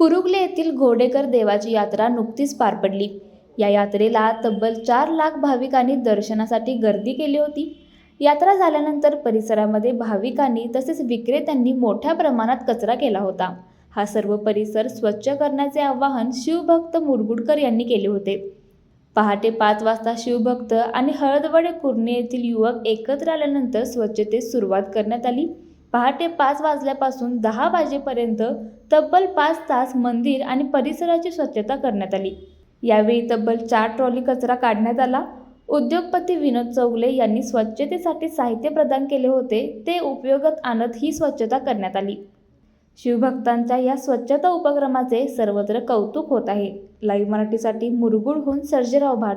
कुरुगले येथील घोडेकर देवाची यात्रा नुकतीच पार पडली. या यात्रेला तब्बल चार लाख भाविकांनी दर्शनासाठी गर्दी केली होती. यात्रा झाल्यानंतर परिसरामध्ये भाविकांनी तसेच विक्रेत्यांनी मोठ्या प्रमाणात कचरा केला होता. हा सर्व परिसर स्वच्छ करण्याचे आवाहन शिवभक्त मुरगुडकर यांनी केले होते. पहाटे पाच वाजता शिवभक्त आणि हळदवडे कुर्णे येथील युवक एकत्र आल्यानंतर स्वच्छतेस सुरुवात करण्यात आली. पहाटे पाच वाजल्यापासून दहा वाजेपर्यंत तब्बल पाच तास मंदिर आणि परिसराची स्वच्छता करण्यात आली. यावेळी तब्बल चार ट्रॉली कचरा काढण्यात आला. उद्योगपती विनोद चौगले यांनी स्वच्छतेसाठी साहित्य प्रदान केले होते. ते उपयोगात आणत ही स्वच्छता करण्यात आली. शिवभक्तांच्या या स्वच्छता उपक्रमाचे सर्वत्र कौतुक होत आहे. लाईव्ह मराठीसाठी मुरगुडहून सर्जेराव भाट.